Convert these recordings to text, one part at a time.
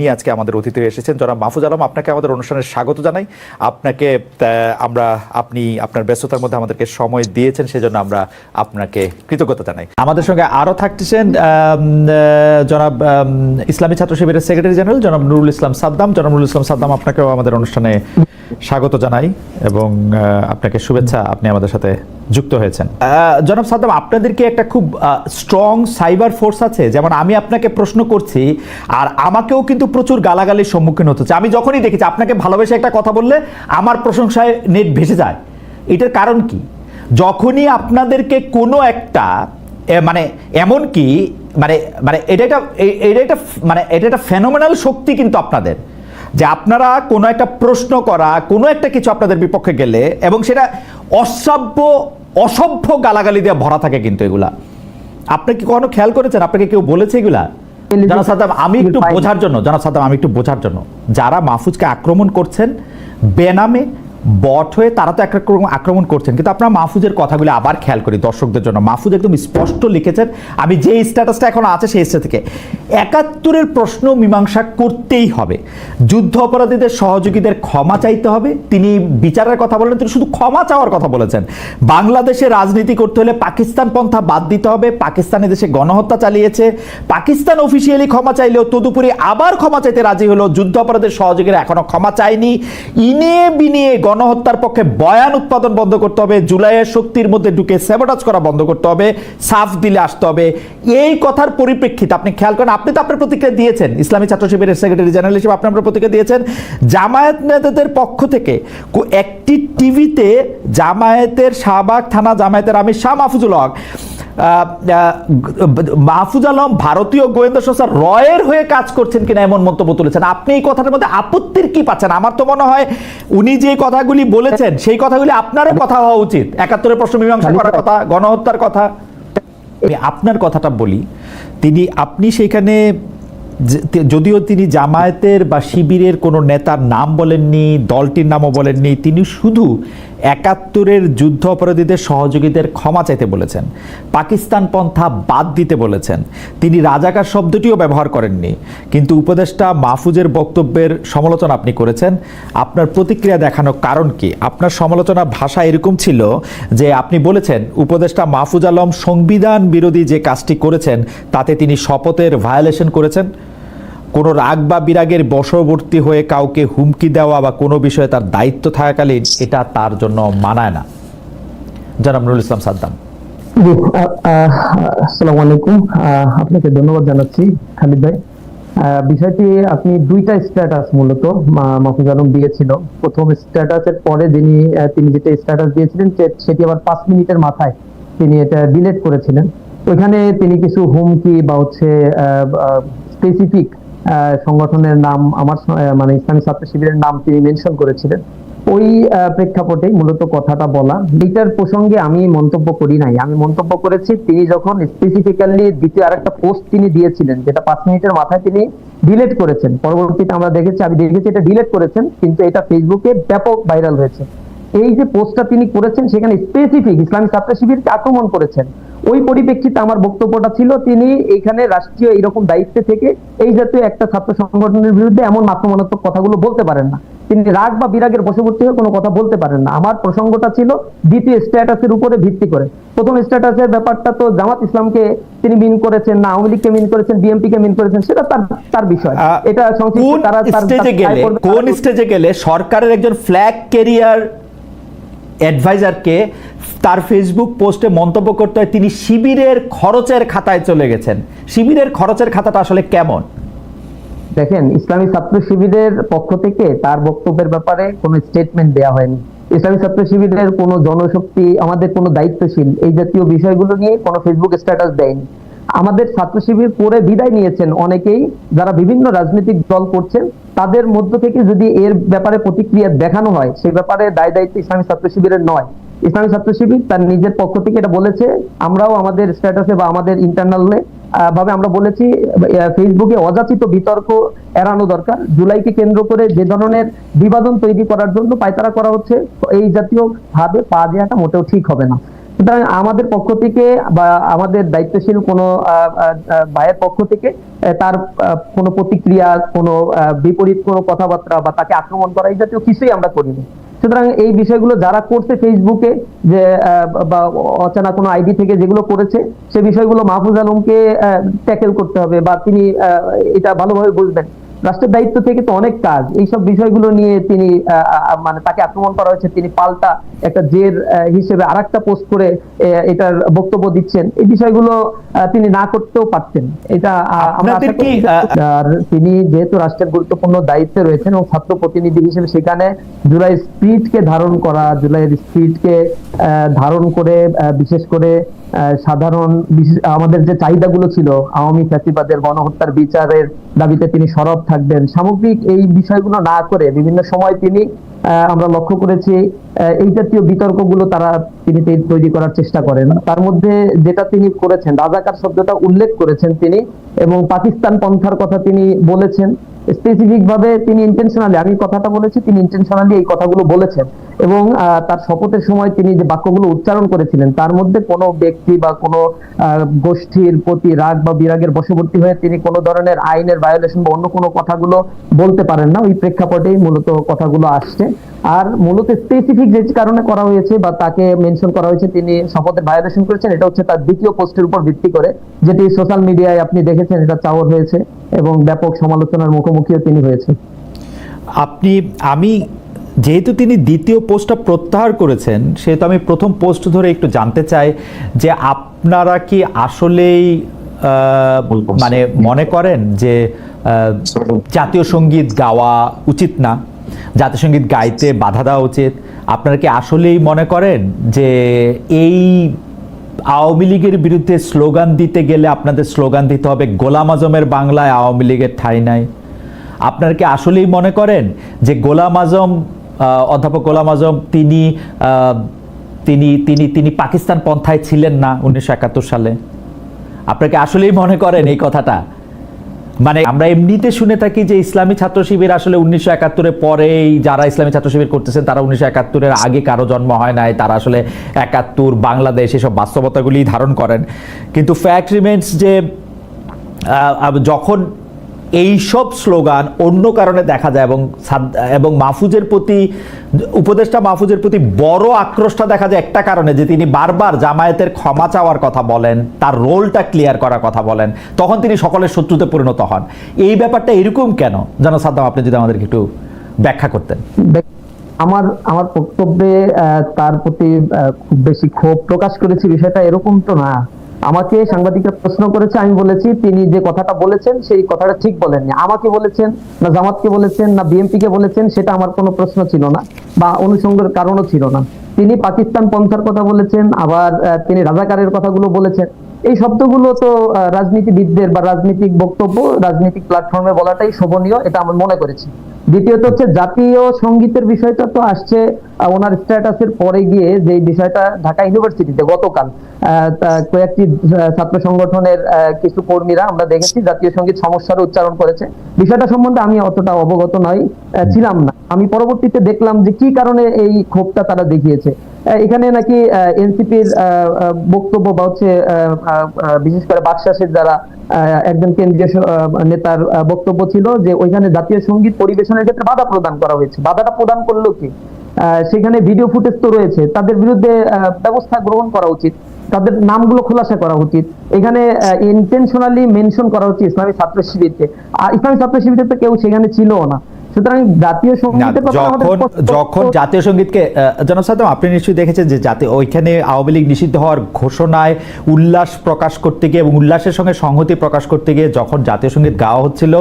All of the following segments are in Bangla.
নিয়ে আজকে আমাদের অতিথি এসেছেন। জনাব মাহফুজ আলম, আপনাকে আমাদের অনুষ্ঠানে স্বাগত জানাই। আপনাকে আমরা, আপনি আপনার ব্যস্ততার মধ্যে আমাদেরকে সময় দিয়েছেন, সেজন্য আমরা আপনাকে কৃতজ্ঞতা জানাই। আমাদের সঙ্গে আরও থাকতেছেন জনাব ইসলামী ছাত্র শিবিরের সেক্রেটারি জেনারেল, জনাব নুরুল ইসলাম সাদ্দাম। জনাব নুরুল ইসলাম সাদ্দাম, আপনাকেও আমাদের অনুষ্ঠানে স্বাগত জানাই এবং আপনাকে শুভেচ্ছা আপনি আমাদের সাথে যুক্ত হয়েছেন। জনাব সাদ্দাম আপনাদের কি একটা খুব স্ট্রং সাইবার ফোর্স আছে। যেমন আমি আপনাকে প্রশ্ন করছি, আর আমাকেও কিন্তু প্রচুর গালাগালির সম্মুখীন হতে হচ্ছে। আমি যখনই দেখেছি আপনাকে ভালোবেসে একটা কথা বললে, আমার প্রশংসায় নেট ভেসে যায়। এটার কারণ কি? যখনই আপনাদেরকে কোনো একটা মানে এমন কি মানে মানে এটা একটা এটা একটা মানে এটা একটা ফেনোমেনাল শক্তি কিন্তু আপনাদের। যে আপনারা কোনো একটা প্রশ্ন করা, কোনো একটা কিছু আপনাদের বিপক্ষে গেলে, এবং সেটা অসভ্য অসভ্য গালাগালি দিয়ে ভরা থাকে কিন্তু এগুলা। আপনি কি কখনো খেয়াল করেছেন? আপনাকে কেউ বলেছে এগুলা? জানাব সাদাম আমি একটু বোঝার জন্য জানা সাদাম আমি একটু বোঝার জন্য। যারা মাহফুজকে আক্রমণ করছেন, বেনামে বট হয়ে তারা তো এক এক আক্রমণ করছেন। কিন্তু আপনারা মাহফুজের কথাগুলো আবার খেয়াল করি দর্শকদের জন্য। মাহফুজ একদম স্পষ্ট লিখেছেন, আমি যে স্ট্যাটাসটা এখন আছে সেই স্ট্যাটাস থেকে। একাত্তরের প্রশ্ন মীমাংসা করতেই হবে। যুদ্ধ অপরাধীদের সহযোগীদের ক্ষমা চাইতে হবে। তিনি বিচারের কথা বলেন, তিনি শুধু ক্ষমা চাওয়ার কথা বলেছেন। বাংলাদেশে রাজনীতি করতে হলে পাকিস্তান পন্থা বাদ দিতে হবে। পাকিস্তানে দেশে গণহত্যা চালিয়েছে। পাকিস্তান অফিসিয়ালি ক্ষমা চাইলেও তদুপরি আবার ক্ষমা চাইতে রাজি হলো। যুদ্ধ অপরাধের সহযোগীরা এখনও ক্ষমা চায়নি। ইনে বিনিয়ে গণহত্যার পক্ষে বয়ান উৎপাদন বন্ধ করতে হবে, জুলাইয়ের শক্তির মধ্যে ঢুকে সেবোটাজ করা বন্ধ করতে হবে, সাফ দিলে আসতে হবে। এই কথার পরিপ্রেক্ষিতে আপনি খেয়াল করেন, আপনি তো আপনার প্রতিক্রিয়া দিয়েছেন। ইসলামী ছাত্র শিবিরের সেক্রেটারি জেনারেল হিসেবে আপনি আপনার প্রতিক্রিয়া দিয়েছেন। জামায়াত নেতাদের পক্ষ থেকে একটি টিভিতে জামায়াতের শাহবাগ থানা জামায়াতের আমির শাহ মাহফুজুল হক মাহফুজ আলম ভারতীয় গোয়েন্দা সংস্থা রয়ের হয়ে কাজ করছেন কিনা এমন মন্তব্য তুলেছেন। আপনি এই কথাটার মধ্যে আপত্তির কি পাচ্ছেন? আমার তো মনে হয় উনি যে কথাগুলি বলেছেন সেই কথাগুলি আপনারও কথা হওয়া উচিত। একাত্তরের প্রশ্ন মীমাংসা করার কথা গণহত্যার কথা। আপনার কথাটা বলি তিনি আপনি তে- যদিও তিনি জামায়াতের বা শিবিরের কোনো নেতার নাম বলেননি, দলটির নামও বলেননি, তিনি শুধু একাত্তরের যুদ্ধ অপরাধীদের সহযোগীদের ক্ষমা চাইতে বলেছেন, পাকিস্তান পন্থা বাদ দিতে বলেছেন। তিনি রাজাকার শব্দটিও ব্যবহার করেননি। কিন্তু উপদেষ্টা মাহফুজের বক্তব্যের সমালোচনা আপনি করেছেন। আপনার প্রতিক্রিয়া দেখানোর কারণ কি? আপনার সমালোচনা ভাষা এরকম ছিল যে আপনি বলেছেন, উপদেষ্টা মাহফুজ আলম সংবিধান বিরোধী যে কাজটি করেছেন, তাতে তিনি শপথের ভায়োলেশন করেছেন। কোনো রাগ বা বিরাগের বশবর্তী হয়ে কাউকে হুমকি দেওয়া বা কোনো বিষয়ে তার দায়িত্ব থাকাকালীন এটা তার জন্য মানায় না। জনাব নুরুল ইসলাম সাদ্দাম। আসসালামু আলাইকুম। আপনাকে ধন্যবাদ জানাচ্ছি, খালিদ ভাই। বিষয়টি আপনি দুইটা স্ট্যাটাস মূলত মাহফুজ আলম দিয়েছিল। প্রথম স্ট্যাটাসের পরে যিনি তিনি যেটা স্ট্যাটাস দিয়েছিলেন সেটি আবার পাঁচ মিনিটের মাথায় তিনি এটা ডিলেট করেছিলেন। ওইখানে তিনি কিছু হুমকি বা হচ্ছে স্পেসিফিক সংগঠনের নাম আমার মানে ইসলামী ছাত্র শিবিরের নাম তিনি মেনশন করেছিলেন। ওই প্রেক্ষাপটে মূলত কথাটা বলা। এইটার প্রসঙ্গে আমি মন্তব্য করি নাই। আমি মন্তব্য করেছি, তিনি যখন স্পেসিফিক্যালি দ্বিতীয় আরেকটা পোস্ট তিনি দিয়েছিলেন, যেটা পাঁচ মিনিটের মাথায় তিনি ডিলেট করেছেন। পরবর্তীতে আমরা দেখেছি, আমি দেখেছি এটা ডিলেট করেছেন, কিন্তু এটা ফেসবুকে ব্যাপক ভাইরাল হয়েছে। এই যে পোস্টটা তিনি করেছেন সেখানে স্পেসিফিক ইসলামী ছাত্র শিবিরকে আক্রমণ করেছেন। ওই পরিপ্রেক্ষিতে আমার বক্তব্যটা ছিল তিনি এখানে রাষ্ট্রীয় এইরকম দায়িত্বে থেকে এই জাতীয় একটা ছাত্র সংগঠনের বিরুদ্ধে এমন আক্রমণাত্মক কথাগুলো বলতে পারেন না। তিনি রাগ বা বিরাগের বশবর্তী হয়ে কোনো কথা বলতে পারেন না। আমার প্রসঙ্গটা ছিল দ্বিতীয় স্ট্যাটাসের উপরে ভিত্তি করে। প্রথম স্ট্যাটাসের ব্যাপারটা তো জামাত ইসলামকে তিনি মিন করেছেন না আওয়ামী লীগকে মিন করেছেন বিএনপি কে মিন করেছেন সেটা তার তার বিষয়। এটা সংশ্লিষ্ট তারা কোন স্টেজে গেলে সরকারের একজন ফ্ল্যাগ ক্যারিয়ার অ্যাডভাইজারকে তার ফেসবুক পোস্টে মন্তব্য করতে হয়, তিনি শিবিরের খরচের খাতায় চলে গেছেন। শিবিরের খরচের খাতাটা আসলে কেমন? দেখেন, ইসলামী ছাত্র শিবিরের পক্ষ থেকে তার বক্তব্যের ব্যাপারে কোনো স্টেটমেন্ট দেওয়া হয়নি। ইসলামী ছাত্র শিবিরের কোনো জনশক্তি, আমাদের কোনো দায়িত্বশীল, এই জাতীয় বিষয়গুলো নিয়ে কোনো ফেসবুক স্ট্যাটাস দেয়নি। আমাদের ছাত্র শিবির করে বিদায় নিয়েছেন অনেকেই, যারা বিভিন্ন রাজনৈতিক দল করছেন তাদের মধ্য থেকে যদি এর ব্যাপারে প্রতিক্রিয়া দেখানো হয়, সেই ব্যাপারে দায় দায়িত্ব ইসলামী ছাত্র শিবিরের নয়। ইসলামী ছাত্র শিবির তার নিজের পক্ষ থেকে এটা বলেছে। আমরাও আমাদের স্ট্যাটাসে বা আমাদের ইন্টারনালে ভাবে আমরা বলেছি ফেসবুকে অযাচিত বিতর্ক এড়ানো দরকার। জুলাইকে কেন্দ্র করে যে ধরনের বিবাদন তৈরি করার জন্য পায়তারা করা হচ্ছে, এই জাতীয় ভাবে পা দেওয়াটা মোটেও ঠিক হবে না। সুতরাং আমাদের পক্ষ থেকে বা আমাদের দায়িত্বশীল কোনো ভাইয়ের পক্ষ থেকে তার কোনো প্রতিক্রিয়া, কোনো বিপরীত কোনো কথাবার্তা বা তাকে আক্রমণ করা, এই জাতীয় কিছুই আমরা করিনি। সুতরাং এই বিষয়গুলো যারা করছে ফেসবুকে যে বা অচেনা কোনো আইডি থেকে যেগুলো করেছে, সে বিষয়গুলো মাহফুজ আলমকে ট্যাকেল করতে হবে বা তিনি এটা ভালোভাবে বুঝবেন। রাষ্ট্রের দায়িত্ব থেকে তো অনেক কাজ। এইসব বিষয়গুলো নিয়ে তিনি মানে তাকে আক্রমণ করা হয়েছে। তিনি পাল্টা একটা জের হিসেবে আরেকটা পোস্ট করে এটার বক্তব্য দিচ্ছেন। এই বিষয়গুলো তিনি না করতেও পারতেন। এটা কি, আর তিনি যেহেতু রাষ্ট্রের গুরুত্বপূর্ণ দায়িত্বে রয়েছেন এবং ছাত্র প্রতিনিধি হিসেবে সেখানে জুলাই স্পিরিটকে ধারণ করা জুলাইয়ের স্পিরিটকে ধারণ করে বিশেষ করে সাধারণ আমাদের যে চাহিদাগুলো ছিল, আওয়ামী ফ্যাসিবাদের গণহত্যার বিচারের দাবিতে তিনি সরব থাকবেন। সামগ্রিক এই বিষয়গুলো না করে বিভিন্ন সময় তিনি আমরা লক্ষ্য করেছি এই জাতীয় বিতর্কগুলো তারা তিনি তৈরি করার চেষ্টা করেন। তার মধ্যে যেটা তিনি করেছেন, রাজাকার শব্দটা উল্লেখ করেছেন তিনি এবং পাকিস্তান পন্থার কথা তিনি বলেছেন। স্পেসিফিক ভাবে তিনি ইন্টেনশনালি আমি কথাটা বলেছি, তিনি ইন্টেনশনালি এই কথাগুলো বলেছেন। এবং তার শপথের সময় তিনি যে বাক্যগুলো উচ্চারণ করেছিলেন, তার মধ্যে কোনো ব্যক্তি বা কোনো গোষ্ঠীর প্রতি রাগ বা বিরাগের বশবর্তী হয়ে তিনি কোনো ধরনের আইনের ভায়োলেশন বা অন্য কোনো কথাগুলো বলতে পারেন না। ওই প্রেক্ষাপটেই মূলত কথাগুলো আসছে। আর মূলত স্পেসিফিক যে কারণে করা হয়েছে বা তাকে মেনশন করা হয়েছে তিনি শপথের ভায়োলেশন করেছেন এটা হচ্ছে তার দ্বিতীয় পোস্টের উপর ভিত্তি করে যেটি সোশ্যাল মিডিয়ায় আপনি দেখেছেন এটা চাওয়ার হয়েছে এবং ব্যাপক সমালোচনার মুখোমুখিও তিনি হয়েছেন। আপনি আমি যেহেতু তিনি দ্বিতীয় পোস্টটা প্রত্যাহার করেছেন সেহেতু আমি প্রথম পোস্ট ধরে একটু জানতে চাই যে আপনারা কি আসলেই আহ, মানে মনে করেন যে জাতীয় সংগীত গাওয়া উচিত না? জাতীয় সংগীত গাইতে বাধা দেওয়া উচিত। আপনারা কি আসলেই মনে করেন যে এই আওয়ামী লীগের বিরুদ্ধে স্লোগান দিতে গেলে আপনাদের স্লোগান দিতে হবে গোলাম আজমের বাংলায় আওয়ামী লীগের ঠাঁই নাই? আপনারা কি আসলেই মনে করেন যে গোলাম আজম অধ্যাপক গোলাম আজম তিনি তিনি তিনি তিনি পাকিস্তান পন্থায় ছিলেন না উনিশশো একাত্তর সালে? আপনাকে আসলেই মনে করেন এই কথাটা? মানে আমরা এমনিতে শুনে থাকি যে ইসলামী ছাত্র শিবির আসলে উনিশশো একাত্তরের পরেই যারা ইসলামী ছাত্র শিবির করতেছেন, তারা উনিশশো একাত্তরের আগে কারও জন্ম হয় নাই, তারা আসলে একাত্তর, বাংলাদেশ এসব বাস্তবতাগুলি ধারণ করেন। কিন্তু ফ্যাক্ট রিমেন্টস যে যখন এই সব স্লোগান অন্য কারণে দেখা যায় এবং এবং মাহফুজের প্রতি, উপদেষ্টা মাহফুজের প্রতি বড় আক্রোশটা দেখা যায় একটা কারণে, যে তিনি বারবার জামায়াতের ক্ষমা চাওয়ার কথা বলেন, তার রোলটা ক্লিয়ার করার কথা বলেন, তখন তিনি সকলের শত্রুতে পরিণত হন। এই ব্যাপারটা এরকম কেন? যেন সাদ্দাম, আপনি যদি আমাদেরকে একটু ব্যাখ্যা করতেন। আমার আমার বক্তব্যে তার প্রতি খুব বেশি ক্ষোভ প্রকাশ করেছি বিষয়টা এরকম তো না। আমাকে সাংবাদিকরা প্রশ্ন করেছে, আমি বলেছি, তিনি যে কথাটা বলেছেন, সেই কথাটা ঠিক বলেননি। আমাকে বলেছেন না জামাতকে বলেছেন, না বিএনপি কে বলেছেন, সেটা আমার কোনো প্রশ্ন ছিল না বা অনুষঙ্গের কারণও ছিল না। তিনি পাকিস্তান পন্থার কথা বলেছেন, আবার তিনি রাজাকারের কথাগুলো বলেছেন। এই শব্দগুলো তো রাজনীতিবিদদের বা রাজনৈতিক বক্তব্য, রাজনৈতিক প্ল্যাটফর্মে বলাটাই শোভনীয়, এটা আমি মনে করেছি। দ্বিতীয়ত হচ্ছে জাতীয় সঙ্গীতের বিষয়টা তো আসছে ওনার স্ট্যাটাসের পরে গিয়ে যে বিষয়টা ঢাকা ইউনিভার্সিটিতে গতকাল কয়েকটি ছাত্র সংগঠনের কিছু কর্মীরা আমরা দেখেছি জাতীয় সংগীত সমস্যার উচ্চারণ করেছে। বিষয়টা সম্বন্ধে আমি অতটা অবগত নয় ছিলাম না। আমি পরবর্তীতে দেখলাম যে কি কারণে এই ক্ষোভটা তারা দেখিয়েছে। এখানে নাকি এনসিপির বক্তব্য বা হচ্ছে বিশেষ করে বাকশাসের যারা একজন কেন্দ্রীয় নেতার বক্তব্য ছিল যে ওইখানে জাতীয় সংগীত পরিবেশনের ক্ষেত্রে বাধা প্রদান করা হয়েছে। বাধাটা প্রদান করল কি? সেখানে ভিডিও ফুটেজ তো রয়েছে। তাদের বিরুদ্ধে ব্যবস্থা গ্রহণ করা উচিত। তাদের নামগুলো খোলাসা করা উচিত। এখানে ইন্টেনশনালি মেনশন করা হচ্ছে ইসলামী ছাত্র শিবিরকে। আর ইসলামী ছাত্র শিবিরে তো কেউ সেখানে ছিল না। সুতরাং জাতীয় সঙ্গীতের যখন যখন জাতীয় সঙ্গীতকে জনাব সাদ্দাম আপনি নিশ্চয়ই দেখেছেন যে জাতীয় ওইখানে আওয়ামী লীগ নিষিদ্ধ হওয়ার ঘোষণায় উল্লাস প্রকাশ করতে গিয়ে এবং উল্লাসের সঙ্গে সংহতি প্রকাশ করতে গিয়ে যখন জাতীয় সংগীত গাওয়া হচ্ছিল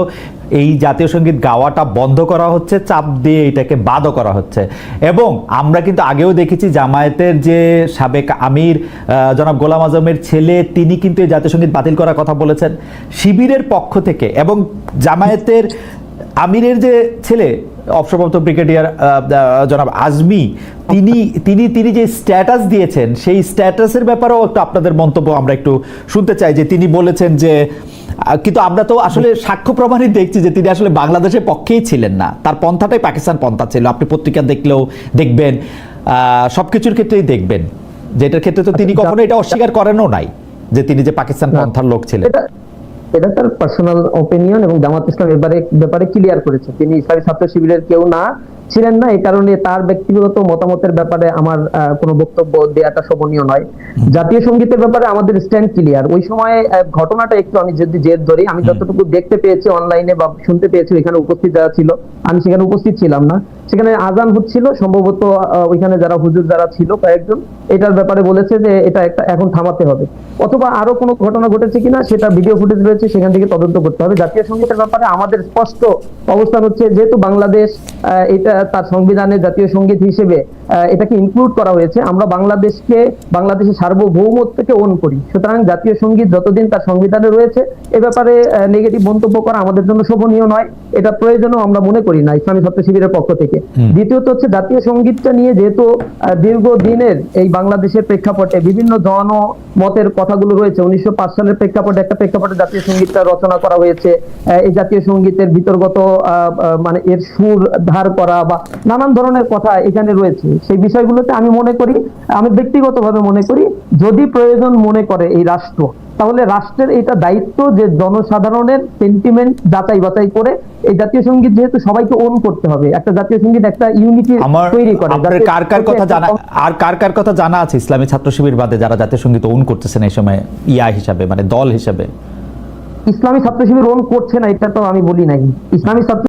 এই জাতীয় সংগীত গাওয়াটা বন্ধ করা হচ্ছে চাপ দিয়ে এটাকে বাদও করা হচ্ছে। এবং আমরা কিন্তু আগেও দেখেছি জামায়াতের যে সাবেক আমির আহ, জনাব গোলাম আজমের ছেলে তিনি কিন্তু এই জাতীয় সংগীত বাতিল করার কথা বলেছেন। শিবিরের পক্ষ থেকে এবং জামায়াতের আমিরের যে ছেলে অবসরপ্রাপ্ত ব্রিগেডিয়ার জনাব আজমি তিনি তিনি তিনি যে স্ট্যাটাস দিয়েছেন সেই স্ট্যাটাসের ব্যাপারেও একটু আপনাদের মন্তব্য আমরা একটু শুনতে চাই। যে তিনি বলেছেন যে কিন্তু আমরা তো আসলে সাক্ষ্য প্রমাণই দেখছি যে তিনি আসলে বাংলাদেশের পক্ষেই ছিলেন না। তার পন্থাটাই পাকিস্তান পন্থা ছিল। আপনি পত্রিকা দেখলেও দেখবেন সব কিছুর ক্ষেত্রেই দেখবেন। যেটার ক্ষেত্রে তো তিনি কখনো এটা অস্বীকার করেনও নাই যে তিনি যে পাকিস্তান পন্থার লোক ছিলেন। এটা তার পার্সোনাল ওপিনিয়ন এবং জামাত ইসলাম এবারে ব্যাপারে ক্লিয়ার করেছে। তিনি ইসলামী ছাত্র শিবিরের কেউ না ছিলেন না এই কারণে তার ব্যক্তিগত মতামতের ব্যাপারে আমার কোনো বক্তব্য দেওয়াটা শোভনীয় নয়। জাতীয় সঙ্গীতের ব্যাপারে আমাদের স্ট্যান্ড ক্লিয়ার ওই সময় ঘটনাটা একটু আমি যদি জেদ ধরি আমি যতটুকু দেখতে পেয়েছি অনলাইনে বা শুনতে পেয়েছি এখানে উপস্থিত যারা ছিল আমি সেখানে উপস্থিত ছিলাম না। সেখানে আজান হচ্ছিল, সম্ভবত ওইখানে যারা হুজুর যারা ছিল কয়েকজন, এটার ব্যাপারে বলেছে যে এটা একটা এখন থামাতে হবে। অথবা আরও কোনো ঘটনা ঘটেছে কিনা সেটা ভিডিও ফুটেজ রয়েছে, সেখান থেকে তদন্ত করতে হবে। জাতীয় সঙ্গীতের ব্যাপারে আমাদের স্পষ্ট অবস্থান হচ্ছে, যেহেতু বাংলাদেশ এটা তার সংবিধানে জাতীয় সংগীত হিসেবে এটাকে ইনক্লুড করা হয়েছে, আমরা বাংলাদেশকে, বাংলাদেশের সার্বভৌমত্বকে ওন করি। সুতরাং জাতীয় সংগীত যতদিন তার সংবিধানে রয়েছে, এ ব্যাপারে নেগেটিভ মন্তব্য করা আমাদের জন্য শোভনীয় নয়। এটা প্রয়োজনও আমরা মনে করি না, ইসলামী ছাত্র শিবিরের পক্ষ থেকে। দ্বিতীয়ত হচ্ছে জাতীয় সঙ্গীতটা নিয়ে যেহেতু দীর্ঘদিনের এই বাংলাদেশের প্রেক্ষাপটে বিভিন্ন জনমতের কথাগুলো রয়েছে, উনিশশো পাঁচ সালের প্রেক্ষাপটে একটা প্রেক্ষাপটে জাতীয় সঙ্গীতটা রচনা করা হয়েছে। এই জাতীয় সঙ্গীতের ভিতরগত মানে এর সুর ধার করা বা নানান ধরনের কথা এখানে রয়েছে। সেই বিষয়গুলোতে আমি মনে করি, আমি ব্যক্তিগতভাবে মনে করি, যদি প্রয়োজন মনে করে এই রাষ্ট্র, তাহলে রাষ্ট্রের এটা দায়িত্ব যে জনসাধারণের সেন্টিমেন্ট যাচাই বাছাই করে এই জাতীয় সংগীত যেহেতু সবাইকে ওন করতে হবে একটা জাতীয় সংগীত একটা ইউনিটি তৈরি করে। আপনার কার কার কথা জানা আর কার কার কথা জানা আছে ইসলামী ছাত্র শিবির বাদে যারা জাতীয় সংগীত ওন করতেছেন এই সময়? ইয়া হিসাবে মানে দল হিসাবে। ইসলামী ছাত্র শিবির ওন করছে না এটা তো আমি বলি নাই। ইসলামী ছাত্র